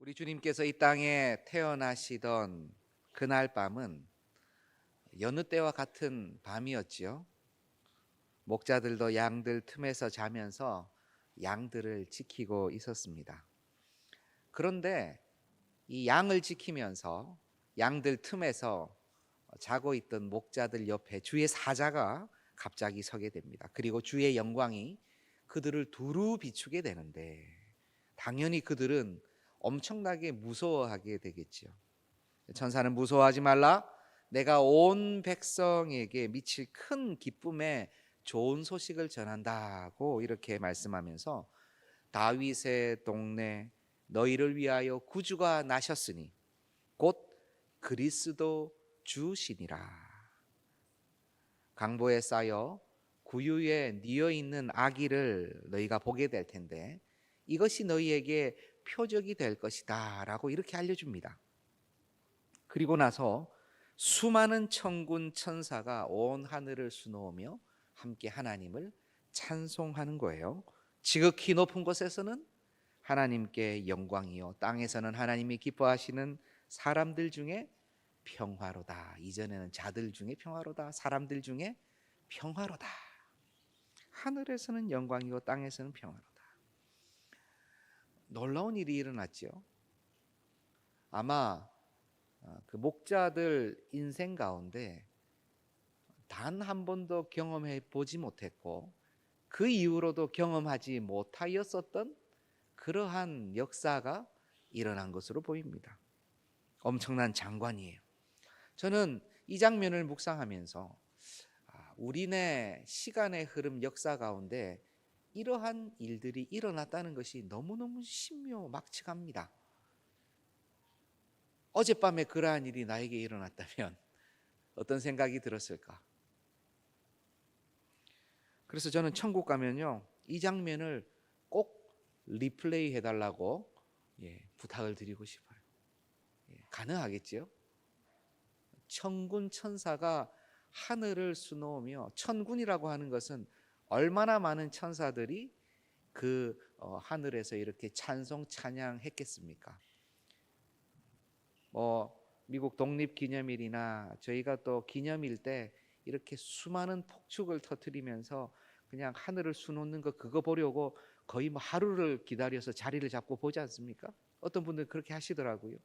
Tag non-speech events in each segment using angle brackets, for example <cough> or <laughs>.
우리 주님께서 이 땅에 태어나시던 그날 밤은 여느 때와 같은 밤이었지요. 목자들도 양들 틈에서 자면서 양들을 지키고 있었습니다. 그런데 이 양을 지키면서 양들 틈에서 자고 있던 목자들 옆에 주의 사자가 갑자기 서게 됩니다. 그리고 주의 영광이 그들을 두루 비추게 되는데 당연히 그들은 엄청나게 무서워하게 되겠지요. 천사는 무서워하지 말라. 내가 온 백성에게 미칠 큰 기쁨에 좋은 소식을 전한다고 이렇게 말씀하면서 다윗의 동네 너희를 위하여 구주가 나셨으니 곧 그리스도 주시니라. 강보에 쌓여 구유에 뉘어 있는 아기를 너희가 보게 될 텐데 이것이 너희에게 표적이 될 것이다 라고 이렇게 알려줍니다. 그리고 나서 수많은 천군 천사가 온 하늘을 수놓으며 함께 하나님을 찬송하는 거예요. 지극히 높은 곳에서는 하나님께 영광이요 땅에서는 하나님이 기뻐하시는 사람들 중에 평화로다. 이전에는 자들 중에 평화로다. 사람들 중에 평화로다. 하늘에서는 영광이고 땅에서는 평화로다. 놀라운 일이 일어났죠. 아마 어, 그 목자들 인생 가운데 단 한 번도 경험해 보지 못했고 그 이후로도 경험하지 못하였었던 그러한 역사가 일어난 것으로 보입니다. 엄청난 장관이에요. 저는 이 장면을 묵상하면서 아, 우리네 시간의 흐름 역사 가운데 이러한 일들이 일어났다는 것이 너무너무 신묘막측합니다. 어젯밤에 그러한 일이 나에게 일어났다면 <laughs> 어떤 생각이 들었을까? 그래서 저는 천국 가면요 이 장면을 꼭 리플레이 해달라고 예, 부탁을 드리고 싶어요. 예, 가능하겠지요? 천군 천사가 하늘을 수놓으며 천군이라고 하는 것은 얼마나 많은 천사들이 그 어, 하늘에서 이렇게 찬송 찬양했겠습니까? 뭐 미국 독립 기념일이나 저희가 또 기념일 때 이렇게 수많은 폭죽을 터뜨리면서 그냥 하늘을 수놓는 거 그거 보려고 거의 뭐 하루를 기다려서 자리를 잡고 보지 않습니까? 어떤 분들 그렇게 하시더라고요.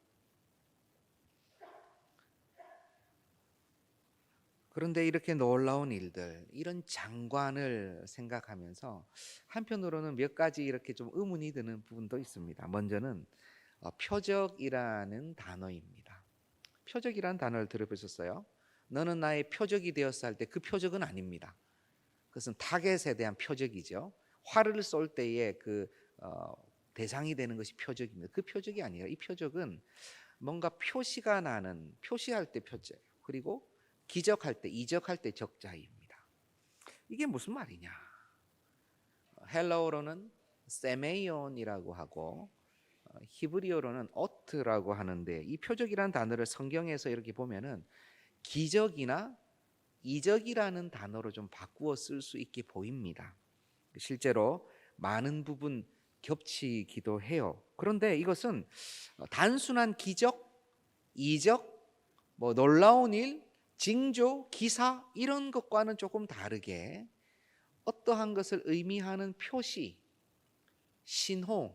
그런데 이렇게 놀라운 일들, 이런 장관을 생각하면서 한편으로는 몇 가지 이렇게 좀 의문이 드는 부분도 있습니다. 먼저는 어, 표적이라는 단어입니다. 표적이라는 단어를 들어보셨어요? 너는 나의 표적이 되었어 할 때 그 표적은 아닙니다. 그것은 타겟에 대한 표적이죠. 활을 쏠 때의 그 어, 대상이 되는 것이 표적입니다. 그 표적이 아니라 이 표적은 뭔가 표시가 나는 표시할 때 표적 그리고 기적할 때 이적할 때 적자입니다. 이게 무슨 말이냐? 헬라어로는 세메이온이라고 하고 어, 히브리어로는 어트라고 하는데 이 표적이라는 단어를 성경에서 이렇게 보면은 기적이나 이적이라는 단어로 좀 바꾸어 쓸 수 있게 보입니다. 실제로 많은 부분 겹치기도 해요. 그런데 이것은 단순한 기적, 이적, 뭐 놀라운 일, 징조, 기사 이런 것과는 조금 다르게 어떠한 것을 의미하는 표시, 신호,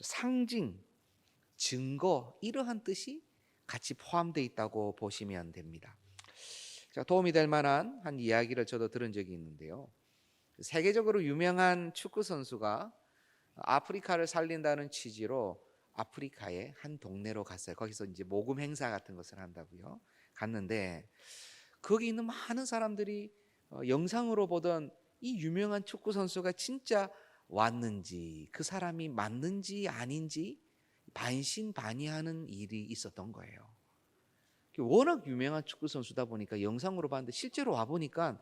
상징, 증거 이러한 뜻이 같이 포함되어 있다고 보시면 됩니다. 자, 도움이 될 만한 한 이야기를 저도 들은 적이 있는데요. 세계적으로 유명한 축구 선수가 아프리카를 살린다는 취지로 아프리카의 한 동네로 갔어요. 거기서 이제 모금 행사 같은 것을 한다고요. 갔는데 거기 있는 많은 사람들이 어, 영상으로 보던 이 유명한 축구 선수가 진짜 왔는지 그 사람이 맞는지 아닌지 반신반의하는 일이 있었던 거예요. 워낙 유명한 축구 선수다 보니까 영상으로 봤는데 실제로 와 보니까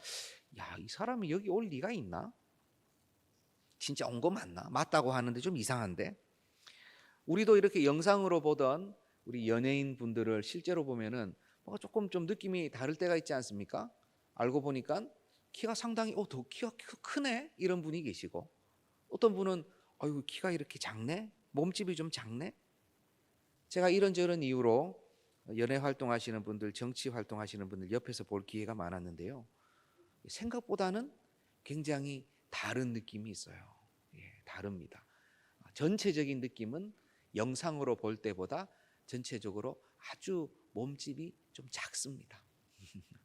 야 이 사람이 여기 올 리가 있나? 진짜 온 거 맞나? 맞다고 하는데 좀 이상한데 우리도 이렇게 영상으로 보던 우리 연예인 분들을 실제로 보면은 뭔가 조금 좀 느낌이 다를 때가 있지 않습니까? 알고 보니까 키가 상당히 어 더 키가 크네 이런 분이 계시고 어떤 분은 아유 키가 이렇게 작네 몸집이 좀 작네 제가 이런저런 이유로 연애 활동하시는 분들, 정치 활동하시는 분들 옆에서 볼 기회가 많았는데요. 생각보다는 굉장히 다른 느낌이 있어요. 예, 다릅니다. 전체적인 느낌은 영상으로 볼 때보다 전체적으로 아주 몸집이 좀 작습니다. <laughs>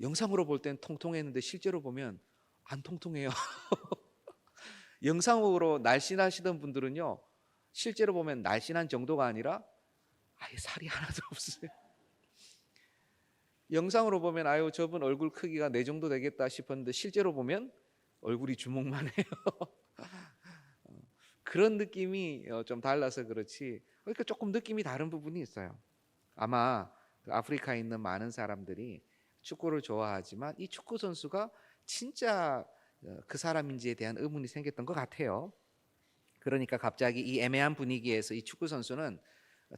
영상으로 볼 땐 통통했는데 실제로 보면 안 통통해요. <laughs> 영상으로 날씬하시던 분들은요, 실제로 보면 날씬한 정도가 아니라 아예 살이 하나도 <laughs> 없어요. 영상으로 보면 아유 저분 얼굴 크기가 내 정도 되겠다 싶었는데 실제로 보면 얼굴이 주먹만 해요. 그런 느낌이 어, 좀 달라서 그렇지. 그러니까 조금 느낌이 다른 부분이 있어요. 아마 그 아프리카에 있는 많은 사람들이 축구를 좋아하지만 이 축구 선수가 진짜 어, 그 사람인지에 대한 의문이 생겼던 것 같아요. 그러니까 갑자기 이 애매한 분위기에서 이 축구 선수는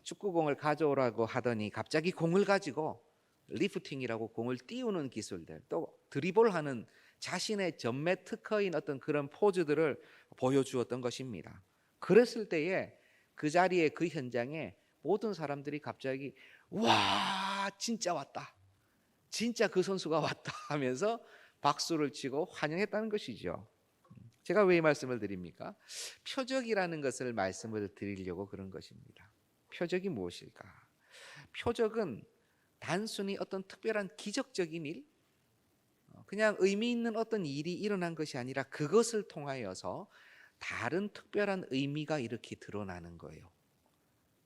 축구공을 가져오라고 하더니 갑자기 공을 가지고 리프팅이라고 공을 띄우는 기술들 또 드리블하는 자신의 전매 특허인 어떤 그런 포즈들을 보여주었던 것입니다. 그랬을 때에 그 자리에 그 현장에 모든 사람들이 갑자기 와 진짜 왔다. 진짜 그 선수가 왔다 <laughs> 하면서 박수를 치고 환영했다는 것이죠. 제가 왜 이 말씀을 드립니까? 표적이라는 것을 말씀을 드리려고 그런 것입니다. 표적이 무엇일까? 표적은 단순히 어떤 특별한 기적적인 일, 어, 그냥 의미 있는 어떤 일이 일어난 것이 아니라 그것을 통하여서 다른 특별한 의미가 이렇게 드러나는 거예요.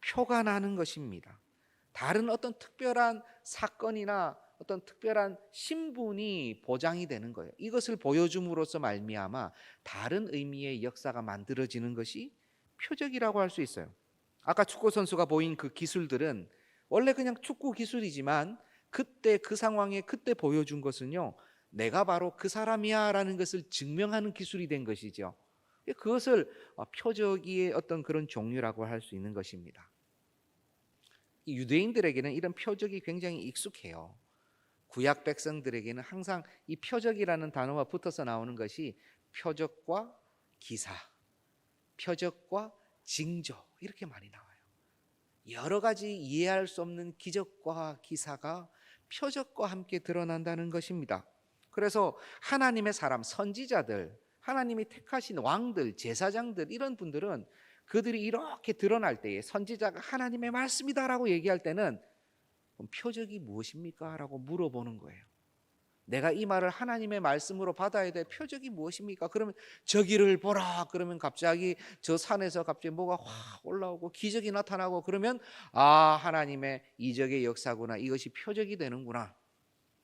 표가 나는 것입니다. 다른 어떤 특별한 사건이나 어떤 특별한 신분이 보장이 되는 거예요. 이것을 보여줌으로써 말미암아 다른 의미의 역사가 만들어지는 것이 표적이라고 할 수 있어요. 아까 축구 선수가 보인 그 기술들은 원래 그냥 축구 기술이지만 그때 그 상황에 그때 보여준 것은요. 내가 바로 그 사람이야라는 것을 증명하는 기술이 된 것이죠. 그것을 표적의 어떤 그런 종류라고 할 수 있는 것입니다. 이 유대인들에게는 이런 표적이 굉장히 익숙해요. 구약 백성들에게는 항상 이 표적이라는 단어가 붙어서 나오는 것이 표적과 기사, 표적과 징조 이렇게 많이 나와요. 여러 가지 이해할 수 없는 기적과 기사가 표적과 함께 드러난다는 것입니다. 그래서 하나님의 사람, 선지자들, 하나님이 택하신 왕들, 제사장들 이런 분들은 그들이 이렇게 드러날 때에 선지자가 하나님의 말씀이다라고 얘기할 때는 표적이 무엇입니까? 라고 물어보는 거예요. 내가 이 말을 하나님의 말씀으로 받아야 될 표적이 무엇입니까? 그러면 저기를 보라. 그러면 갑자기 저 산에서 갑자기 뭐가 확 올라오고 기적이 나타나고 그러면 아, 하나님의 이적의 역사구나. 이것이 표적이 되는구나.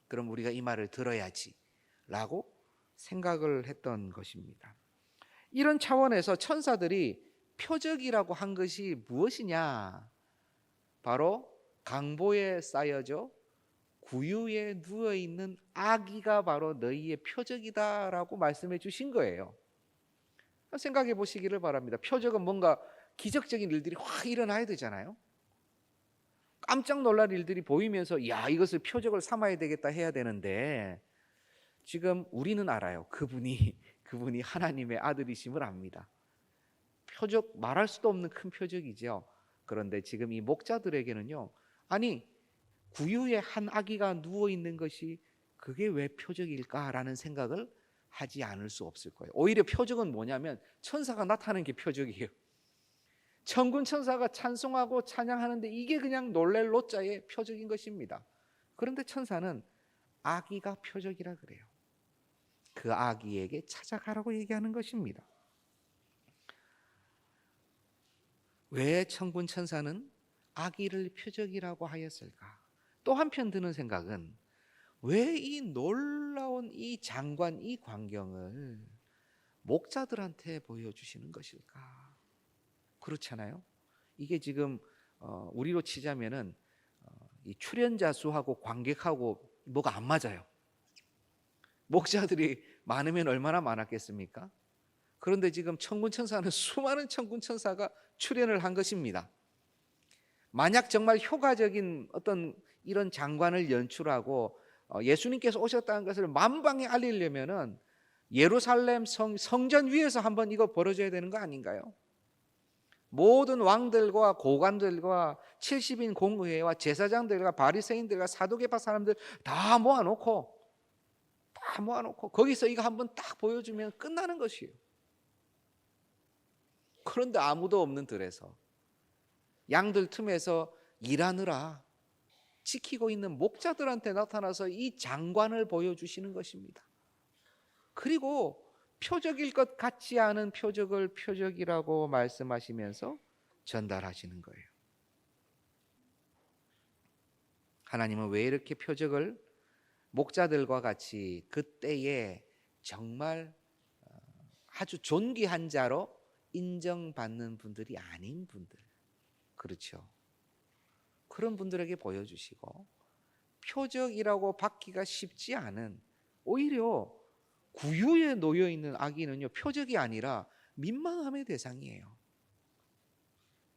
그럼 우리가 이 말을 들어야지. 라고 생각을 했던 것입니다. 이런 차원에서 천사들이 표적이라고 한 것이 무엇이냐? 바로 강보에 쌓여져 구유에 누워 있는 아기가 바로 너희의 표적이다라고 말씀해 주신 거예요. 생각해 보시기를 바랍니다. 표적은 뭔가 기적적인 일들이 확 일어나야 되잖아요. 깜짝 놀랄 일들이 보이면서 야 이것을 표적을 삼아야 되겠다 해야 되는데 지금 우리는 알아요. 그분이 <laughs> 그분이 하나님의 아들이심을 압니다. 표적 말할 수도 없는 큰 표적이죠. 그런데 지금 이 목자들에게는요. 아니 구유에 한 아기가 누워 있는 것이 그게 왜 표적일까라는 생각을 하지 않을 수 없을 거예요. 오히려 표적은 뭐냐면 천사가 나타나는 게 표적이에요. 천군 천사가 찬송하고 찬양하는데 이게 그냥 놀랄 로자의 표적인 것입니다. 그런데 천사는 아기가 표적이라 그래요. 그 아기에게 찾아가라고 얘기하는 것입니다. 왜 천군 천사는 아기를 표적이라고 하였을까? 또 한편 드는 생각은 왜 이 놀라운 이 장관 이 광경을 목자들한테 보여주시는 것일까? 그렇잖아요. 이게 지금 어, 우리로 치자면은 어, 이 출연자 수하고 관객하고 뭐가 안 맞아요. 목자들이 많으면 얼마나 많았겠습니까? 그런데 지금 천군 천사는 수많은 천군 천사가 출연을 한 것입니다. 만약 정말 효과적인 어떤 이런 장관을 연출하고 어, 예수님께서 오셨다는 것을 만방에 알리려면은 예루살렘 성, 성전 위에서 한번 이거 벌어져야 되는 거 아닌가요? 모든 왕들과 고관들과 70인 공의회와 제사장들과 바리새인들과 사도계파 사람들 다 모아놓고 다 모아놓고 거기서 이거 한번 딱 보여주면 끝나는 것이에요. 그런데 아무도 없는 들에서 양들 틈에서 일하느라 지키고 있는 목자들한테 나타나서 이 장관을 보여주시는 것입니다. 그리고 표적일 것 같지 않은 표적을 표적이라고 말씀하시면서 전달하시는 거예요. 하나님은 왜 이렇게 표적을 목자들과 같이 그때에 정말 어, 아주 존귀한 자로 인정받는 분들이 아닌 분들, 그렇죠. 그런 분들에게 보여주시고 표적이라고 받기가 쉽지 않은 오히려 구유에 놓여 있는 아기는요 표적이 아니라 민망함의 대상이에요.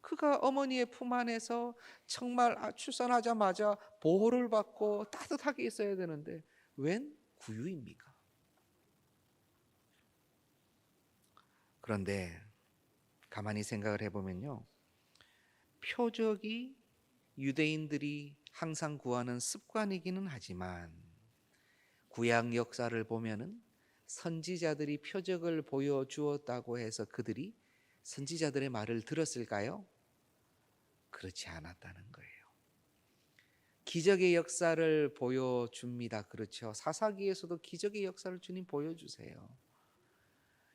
그가 어머니의 품 안에서 정말 아, 출산하자마자 보호를 받고 따뜻하게 있어야 되는데 웬 구유입니까? 그런데 가만히 생각을 해보면요, 표적이 유대인들이 항상 구하는 습관이기는 하지만 구약 역사를 보면은 선지자들이 표적을 보여주었다고 해서 그들이 선지자들의 말을 들었을까요? 그렇지 않았다는 거예요. 기적의 역사를 보여줍니다. 그렇죠. 사사기에서도 기적의 역사를 주님 보여주세요.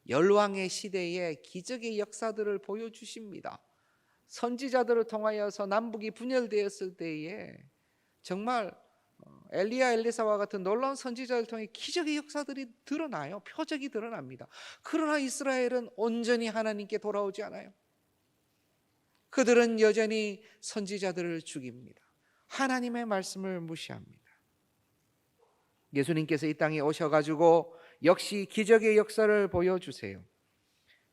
열왕의 시대에 기적의 역사들을 보여주십니다. 선지자들을 통하여서 남북이 분열되었을 때에 정말 어, 엘리야 엘리사와 같은 놀라운 선지자를 통해 기적의 역사들이 드러나요. 표적이 드러납니다. 그러나 이스라엘은 온전히 하나님께 돌아오지 않아요. 그들은 여전히 선지자들을 죽입니다. 하나님의 말씀을 무시합니다. 예수님께서 이 땅에 오셔가지고 역시 기적의 역사를 보여주세요.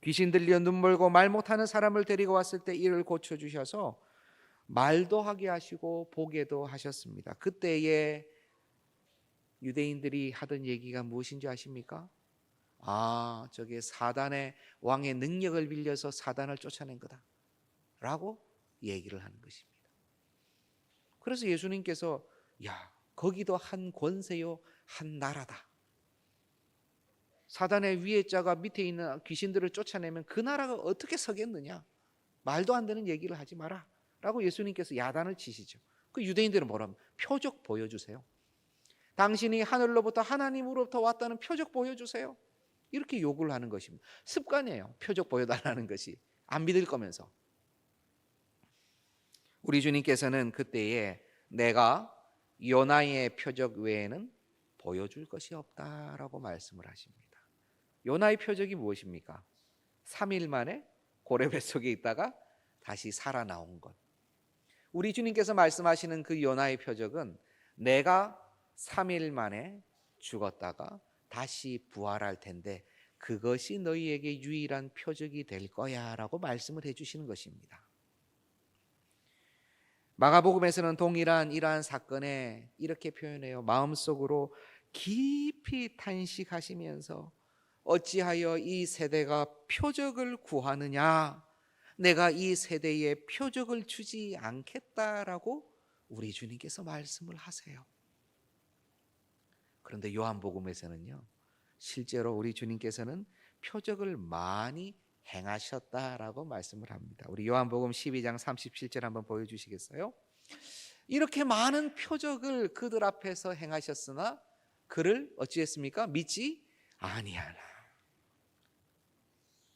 귀신 들려 눈물고 말 못하는 사람을 데리고 왔을 때 이를 고쳐 주셔서 말도 하게 하시고 보게도 하셨습니다. 그때에 유대인들이 하던 얘기가 무엇인지 아십니까? 아, 저게 사단의 왕의 능력을 빌려서 사단을 쫓아낸 거다. 라고 얘기를 하는 것입니다. 그래서 예수님께서 야, 거기도 한 권세요, 한 나라다. 사단의 위에 자가 밑에 있는 귀신들을 쫓아내면 그 나라가 어떻게 서겠느냐? 말도 안 되는 얘기를 하지 마라. 라고 예수님께서 야단을 치시죠. 그 유대인들은 뭐라 면 표적 보여주세요. 당신이 하늘로부터 하나님으로부터 왔다는 표적 보여주세요. 이렇게 요구를 하는 것입니다. 습관이에요. 표적 보여달라는 것이. 안 믿을 거면서. 우리 주님께서는 그때에 내가 요나의 표적 외에는 보여줄 것이 없다라고 말씀을 하십니다. 요나의 표적이 무엇입니까? 3일 만에 고래 뱃속에 있다가 다시 살아나온 것. 우리 주님께서 말씀하시는 그 요나의 표적은 내가 3일 만에 죽었다가 다시 부활할 텐데 그것이 너희에게 유일한 표적이 될 거야라고 말씀을 해 주시는 것입니다. 마가복음에서는 동일한 이러한 사건에 이렇게 표현해요. 마음속으로 깊이 탄식하시면서 어찌하여 이 세대가 표적을 구하느냐? 내가 이 세대에 표적을 주지 않겠다라고 우리 주님께서 말씀을 하세요. 그런데 요한복음에서는요, 실제로 우리 주님께서는 표적을 많이 행하셨다라고 말씀을 합니다. 우리 요한복음 12장 37절 한번 보여 주시겠어요? 이렇게 많은 표적을 그들 앞에서 행하셨으나 그를 어찌했습니까? 믿지 아니하나.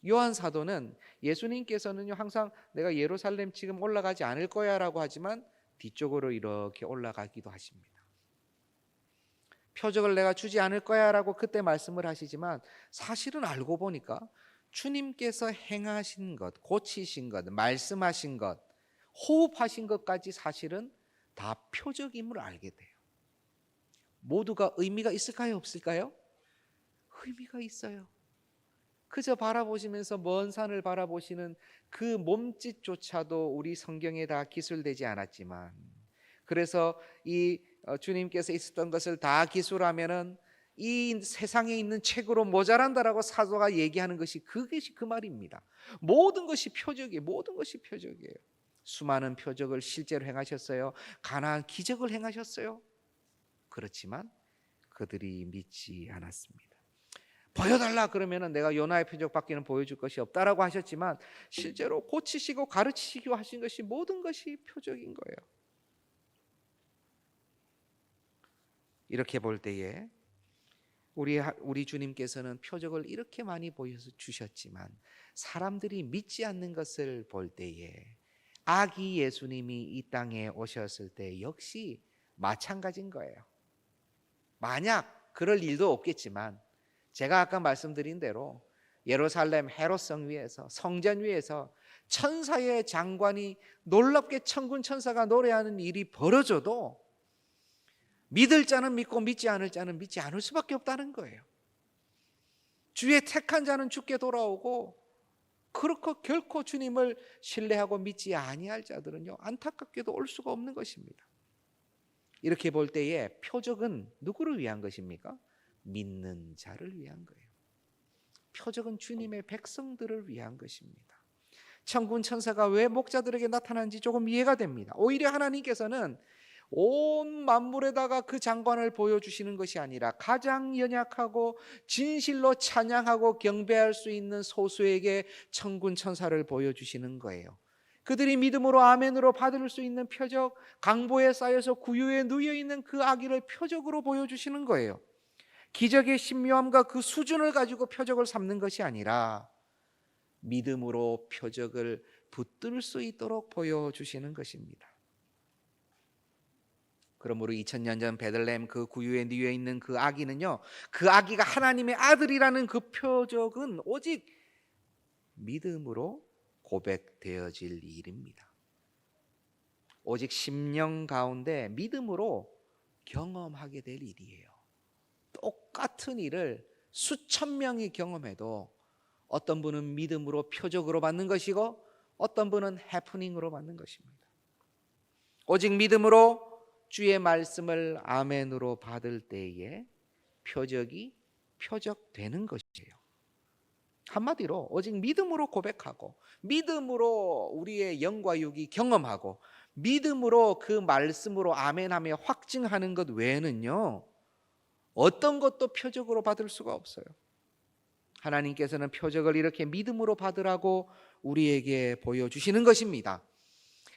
요한 사도는 예수님께서는요 항상 내가 예루살렘 지금 올라가지 않을 거야라고 하지만 뒤쪽으로 이렇게 올라가기도 하십니다. 표적을 내가 주지 않을 거야라고 그때 말씀을 하시지만 사실은 알고 보니까 주님께서 행하신 것, 고치신 것, 말씀하신 것, 호흡하신 것까지 사실은 다 표적임을 알게 돼요. 모두가 의미가 있을까요, 없을까요? 의미가 있어요. 그저 바라보시면서 먼 산을 바라보시는 그 몸짓조차도 우리 성경에 다 기술되지 않았지만 그래서 이 어, 주님께서 있었던 것을 다 기술하면은 이 세상에 있는 책으로 모자란다라고 사도가 얘기하는 것이 그것이 그 말입니다. 모든 것이 표적이에요. 모든 것이 표적이에요. 수많은 표적을 실제로 행하셨어요. 가나안 기적을 행하셨어요. 그렇지만 그들이 믿지 않았습니다. 보여달라 그러면은 내가 요나의 표적밖에는 보여줄 것이 없다라고 하셨지만 실제로 고치시고 가르치시고 하신 것이 모든 것이 표적인 거예요. 이렇게 볼 때에 우리 하- 우리 주님께서는 표적을 이렇게 많이 보여서 주셨지만 사람들이 믿지 않는 것을 볼 때에 아기 예수님이 이 땅에 오셨을 때 역시 마찬가지인 거예요. 만약 그럴 일도 없겠지만 제가 아까 말씀드린 대로 예루살렘 헤롯성 위에서 성전 위에서 천사의 장관이 놀랍게 천군 천사가 노래하는 일이 벌어져도 믿을 자는 믿고 믿지 않을 자는 믿지 않을 수밖에 없다는 거예요. 주의 택한 자는 주께 돌아오고 그렇고 결코 주님을 신뢰하고 믿지 아니할 자들은요 안타깝게도 올 수가 없는 것입니다. 이렇게 볼 때에 표적은 누구를 위한 것입니까? 믿는 자를 위한 거예요. 표적은 주님의 백성들을 위한 것입니다. 천군 천사가 왜 목자들에게 나타난지 조금 이해가 됩니다. 오히려 하나님께서는 온 만물에다가 그 장관을 보여주시는 것이 아니라 가장 연약하고 진실로 찬양하고 경배할 수 있는 소수에게 천군 천사를 보여주시는 거예요. 그들이 믿음으로 아멘으로 받을 수 있는 표적, 강보에 쌓여서 구유에 누여 있는 그 아기를 표적으로 보여주시는 거예요. 기적의 신묘함과 그 수준을 가지고 표적을 삼는 것이 아니라 믿음으로 표적을 붙들 수 있도록 보여주시는 것입니다. 그러므로 2000년 전 베들레헴 그 구유에 누워 있는 그 아기는요. 그 아기가 하나님의 아들이라는 그 표적은 오직 믿음으로 고백되어질 일입니다. 오직 심령 가운데 믿음으로 경험하게 될 일이에요. 똑같은 일을 수천 명이 경험해도 어떤 분은 믿음으로 표적으로 받는 것이고 어떤 분은 해프닝으로 받는 것입니다. 오직 믿음으로 주의 말씀을 아멘으로 받을 때에 표적이 표적되는 것이에요. 한마디로 오직 믿음으로 고백하고 믿음으로 우리의 영과 육이 경험하고 믿음으로 그 말씀으로 아멘하며 확증하는 것 외에는요. 어떤 것도 표적으로 받을 수가 없어요. 하나님께서는 표적을 이렇게 믿음으로 받으라고 우리에게 보여주시는 것입니다.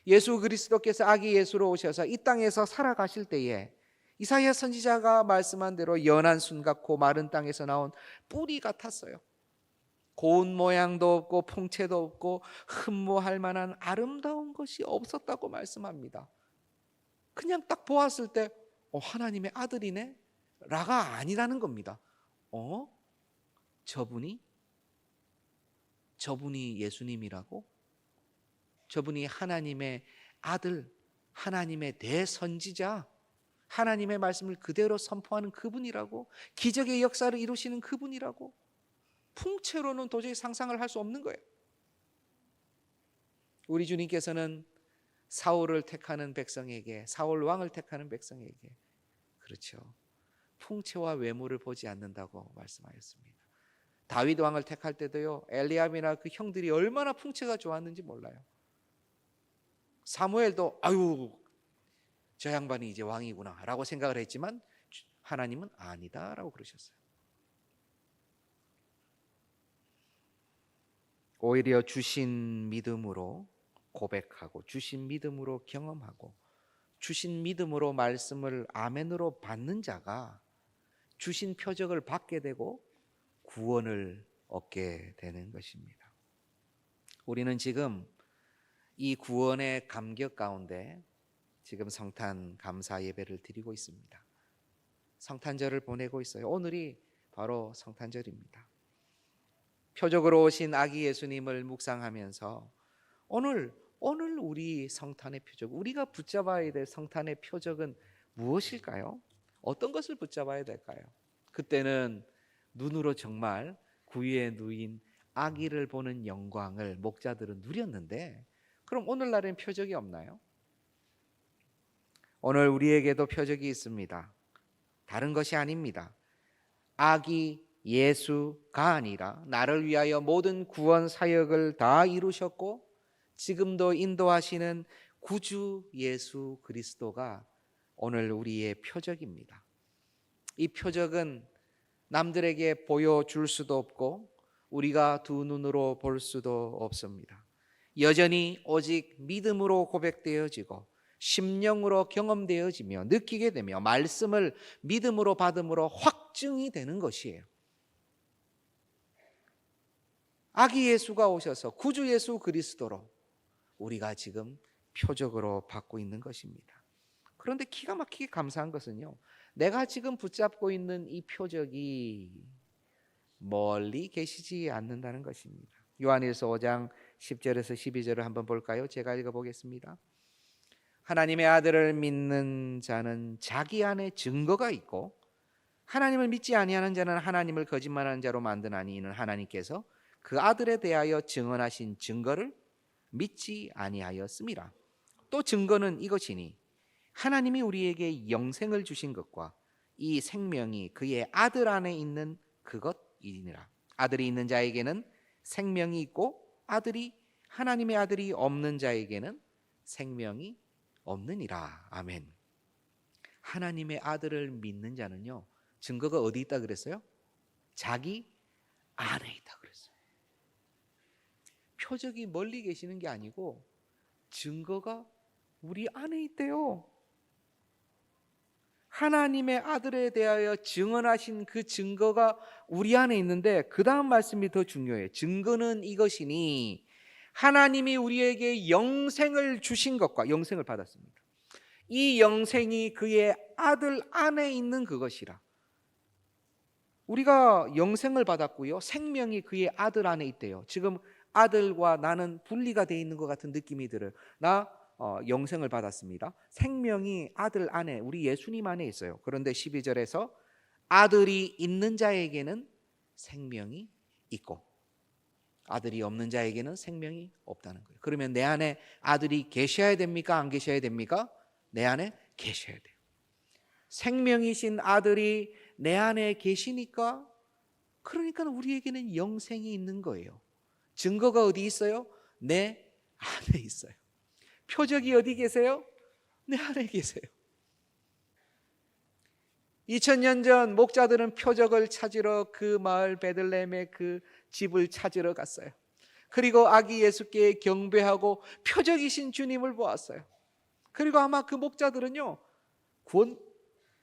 예수 그리스도께서 아기 예수로 오셔서 이 땅에서 살아가실 때에 이사야 선지자가 말씀한 대로 연한 순 같고 마른 땅에서 나온 뿌리 같았어요. 고운 모양도 없고 풍채도 없고 흠모할 만한 아름다운 것이 없었다고 말씀합니다. 그냥 딱 보았을 때 어, 하나님의 아들이네 라가 아니라는 겁니다. 어? 저분이 저분이 예수님이라고? 저분이 하나님의 아들, 하나님의 대선지자, 하나님의 말씀을 그대로 선포하는 그분이라고, 기적의 역사를 이루시는 그분이라고, 풍채로는 도저히 상상을 할 수 없는 거예요. 우리 주님께서는 사울을 택하는 백성에게, 사울 왕을 택하는 백성에게, 그렇죠. 풍채와 외모를 보지 않는다고 말씀하였습니다. 다윗 왕을 택할 때도요, 엘리압이나 그 형들이 얼마나 풍채가 좋았는지 몰라요. 사무엘도 아유 저 양반이 이제 왕이구나라고 생각을 했지만 하나님은 아니다라고 그러셨어요. 오히려 주신 믿음으로 고백하고 주신 믿음으로 경험하고 주신 믿음으로 말씀을 아멘으로 받는 자가 주신 표적을 받게 되고 구원을 얻게 되는 것입니다. 우리는 지금 이 구원의 감격 가운데 지금 성탄 감사 예배를 드리고 있습니다. 성탄절을 보내고 있어요. 오늘이 바로 성탄절입니다. 표적으로 오신 아기 예수님을 묵상하면서 오늘 오늘 우리 성탄의 표적, 우리가 붙잡아야 될 성탄의 표적은 무엇일까요? 어떤 것을 붙잡아야 될까요? 그때는 눈으로 정말 구유에 누인 아기를 보는 영광을 목자들은 누렸는데 그럼 오늘날엔 표적이 없나요? 오늘 우리에게도 표적이 있습니다. 다른 것이 아닙니다. 아기 예수가 아니라 나를 위하여 모든 구원 사역을 다 이루셨고 지금도 인도하시는 구주 예수 그리스도가 오늘 우리의 표적입니다. 이 표적은 남들에게 보여줄 수도 없고 우리가 두 눈으로 볼 수도 없습니다. 여전히 오직 믿음으로 고백되어지고 심령으로 경험되어지며 느끼게 되며 말씀을 믿음으로 받음으로 확증이 되는 것이에요. 아기 예수가 오셔서 구주 예수 그리스도로 우리가 지금 표적으로 받고 있는 것입니다. 그런데 기가 막히게 감사한 것은요. 내가 지금 붙잡고 있는 이 표적이 멀리 계시지 않는다는 것입니다. 요한일서 5장 10절에서 12절을 한번 볼까요? 제가 읽어 보겠습니다. 하나님의 아들을 믿는 자는 자기 안에 증거가 있고 하나님을 믿지 아니하는 자는 하나님을 거짓말하는 자로 만드나니 이는 하나님께서 그 아들에 대하여 증언하신 증거를 믿지 아니하였습니다. 또 증거는 이것이니 하나님이 우리에게 영생을 주신 것과 이 생명이 그의 아들 안에 있는 그것이니라. 아들이 있는 자에게는 생명이 있고 아들이 하나님의 아들이 없는 자에게는 생명이 없느니라. 아멘. 하나님의 아들을 믿는 자는요. 증거가 어디 있다 그랬어요? 자기 안에 있다 그랬어요. 표적이 멀리 계시는 게 아니고 증거가 우리 안에 있대요. 하나님의 아들에 대하여 증언하신 그 증거가 우리 안에 있는데 그 다음 말씀이 더 중요해요. 증거는 이것이니 하나님이 우리에게 영생을 주신 것과 영생을 받았습니다. 이 영생이 그의 아들 안에 있는 그것이라. 우리가 영생을 받았고요. 생명이 그의 아들 안에 있대요. 지금 아들과 나는 분리가 돼 있는 것 같은 느낌이 들어요. 나 어, 영생을 받았습니다. 생명이 아들 안에 우리 예수님 안에 있어요. 그런데 12절에서 아들이 있는 자에게는 생명이 있고 아들이 없는 자에게는 생명이 없다는 거예요. 그러면 내 안에 아들이 계셔야 됩니까? 안 계셔야 됩니까? 내 안에 계셔야 돼요. 생명이신 아들이 내 안에 계시니까 그러니까 우리에게는 영생이 있는 거예요. 증거가 어디 있어요? 내 안에 있어요. 표적이 어디 계세요? 내 안에 계세요. 2000년 전 목자들은 표적을 찾으러 그 마을 베들레헴의 그 집을 찾으러 갔어요. 그리고 아기 예수께 경배하고 표적이신 주님을 보았어요. 그리고 아마 그 목자들은요 구원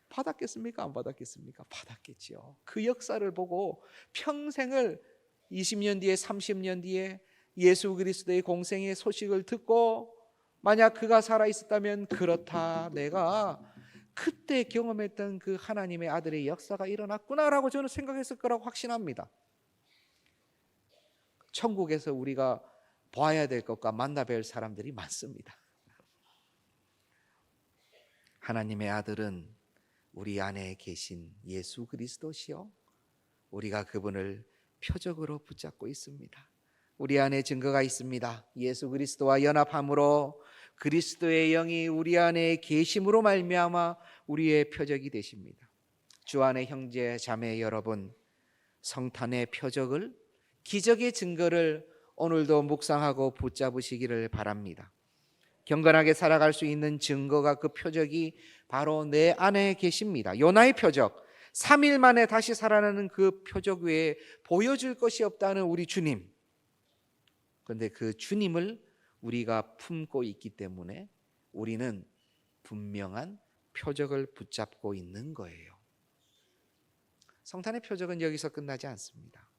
받았겠습니까? 안 받았겠습니까? 받았겠지요. 그 역사를 보고 평생을 20년 뒤에 30년 뒤에 예수 그리스도의 공생의 소식을 듣고 만약 그가 살아 있었다면 그렇다 내가 그때 경험했던 그 하나님의 아들의 역사가 일어났구나라고 저는 생각했을 거라고 확신합니다. 천국에서 우리가 봐야 될 것과 만나 뵐 사람들이 많습니다. 하나님의 아들은 우리 안에 계신 예수 그리스도시요. 우리가 그분을 표적으로 붙잡고 있습니다. 우리 안에 증거가 있습니다. 예수 그리스도와 연합함으로 그리스도의 영이 우리 안에 계심으로 말미암아 우리의 표적이 되십니다. 주 안의 형제 자매 여러분, 성탄의 표적을 기적의 증거를 오늘도 묵상하고 붙잡으시기를 바랍니다. 경건하게 살아갈 수 있는 증거가 그 표적이 바로 내 안에 계십니다. 요나의 표적, 3일 만에 다시 살아나는 그 표적 외에 보여줄 것이 없다는 우리 주님. 그런데 그 주님을 우리가 품고 있기 때문에 우리는 분명한 표적을 붙잡고 있는 거예요. 성탄의 표적은 여기서 끝나지 않습니다.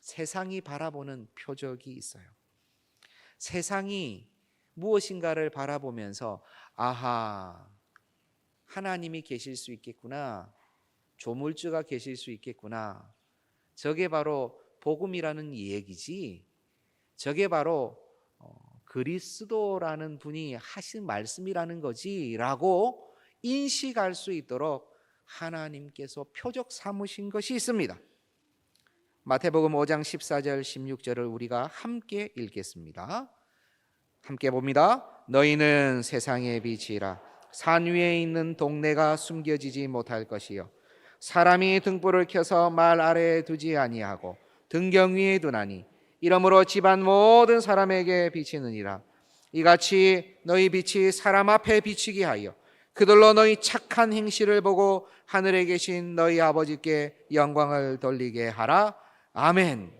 세상이 바라보는 표적이 있어요. 세상이 무엇인가를 바라보면서 아하 하나님이 계실 수 있겠구나. 조물주가 계실 수 있겠구나. 저게 바로 복음이라는 얘기지. 저게 바로 어, 그리스도라는 분이 하신 말씀이라는 거지라고 인식할 수 있도록 하나님께서 표적 삼으신 것이 있습니다. 마태복음 5장 14절 16절을 우리가 함께 읽겠습니다. 함께 봅니다. 너희는 세상의 빛이라 산 위에 있는 동네가 숨겨지지 못할 것이요 사람이 등불을 켜서 말 아래에 두지 아니하고 등경 위에 두나니 이러므로 집안 모든 사람에게 비치느니라 이같이 너희 빛이 사람 앞에 비치게 하여 그들로 너희 착한 행실을 보고 하늘에 계신 너희 아버지께 영광을 돌리게 하라 아멘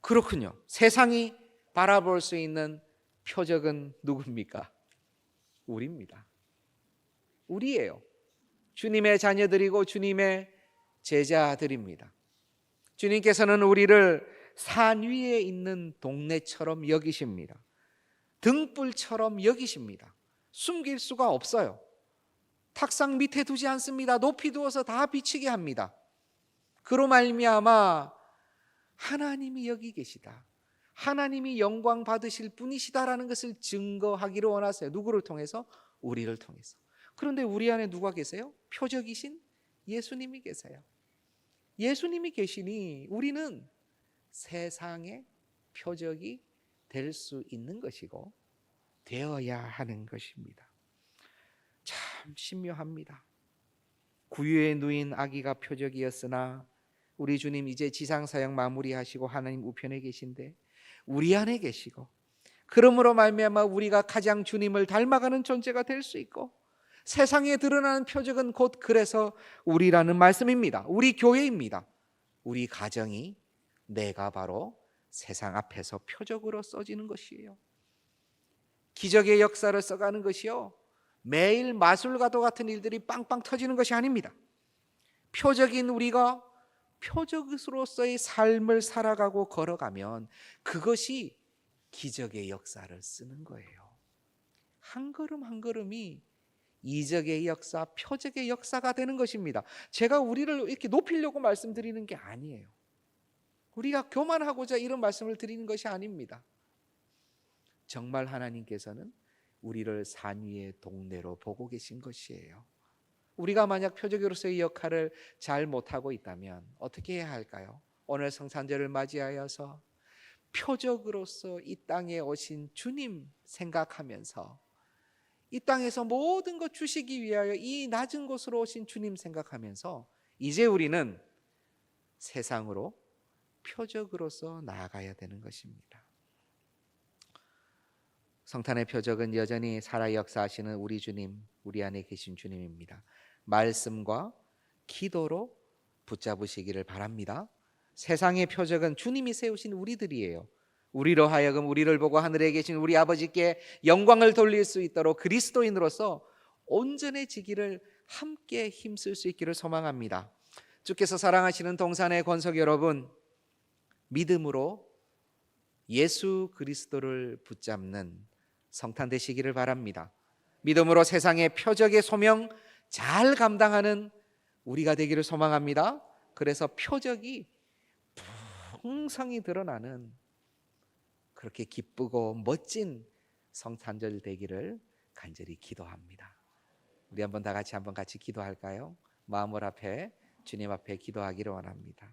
그렇군요 세상이 바라볼 수 있는 표적은 누굽니까? 우리입니다. 우리예요. 주님의 자녀들이고 주님의 제자들입니다. 주님께서는 우리를 산 위에 있는 동네처럼 여기십니다. 등불처럼 여기십니다. 숨길 수가 없어요. 탁상 밑에 두지 않습니다. 높이 두어서 다 비치게 합니다. 그로 말미암아 하나님이 여기 계시다. 하나님이 영광 받으실 분이시다라는 것을 증거하기를 원하세요. 누구를 통해서? 우리를 통해서. 그런데 우리 안에 누가 계세요? 표적이신 예수님이 계세요. 예수님이 계시니 우리는 세상의 표적이 될 수 있는 것이고 되어야 하는 것입니다. 참 신묘합니다. 구유에 누인 아기가 표적이었으나 우리 주님 이제 지상 사역 마무리하시고 하나님 우편에 계신데 우리 안에 계시고 그러므로 말미암아 우리가 가장 주님을 닮아가는 존재가 될 수 있고 세상에 드러나는 표적은 곧 그래서 우리라는 말씀입니다. 우리 교회입니다. 우리 가정이 내가 바로 세상 앞에서 표적으로 써지는 것이에요. 기적의 역사를 써가는 것이요. 매일 마술과도 같은 일들이 빵빵 터지는 것이 아닙니다. 표적인 우리가 표적으로서의 삶을 살아가고 걸어가면 그것이 기적의 역사를 쓰는 거예요. 한 걸음 한 걸음이 이적의 역사, 표적의 역사가 되는 것입니다. 제가 우리를 이렇게 높이려고 말씀드리는 게 아니에요. 우리가 교만하고자 이런 말씀을 드리는 것이 아닙니다. 정말 하나님께서는 우리를 산 위의 동네로 보고 계신 것이에요. 우리가 만약 표적으로서의 역할을 잘 못하고 있다면 어떻게 해야 할까요? 오늘 성산절을 맞이하여서 표적으로서 이 땅에 오신 주님 생각하면서 이 땅에서 모든 것 주시기 위하여 이 낮은 곳으로 오신 주님 생각하면서 이제 우리는 세상으로 표적으로서 나아가야 되는 것입니다. 성탄의 표적은 여전히 살아 역사하시는 우리 주님, 우리 안에 계신 주님입니다. 말씀과 기도로 붙잡으시기를 바랍니다. 세상의 표적은 주님이 세우신 우리들이에요. 우리로 하여금 우리를 보고 하늘에 계신 우리 아버지께 영광을 돌릴 수 있도록 그리스도인으로서 온전해지기를 함께 힘쓸 수 있기를 소망합니다. 주께서 사랑하시는 동산의 권석 여러분, 믿음으로 예수 그리스도를 붙잡는 성탄 되시기를 바랍니다. 믿음으로 세상의 표적의 소명 잘 감당하는 우리가 되기를 소망합니다. 그래서 표적이 풍성히 드러나는 그렇게 기쁘고 멋진 성탄절 되기를 간절히 기도합니다. 우리 한번 다 같이 한번 같이 기도할까요? 마음을 앞에 주님 앞에 기도하기를 원합니다.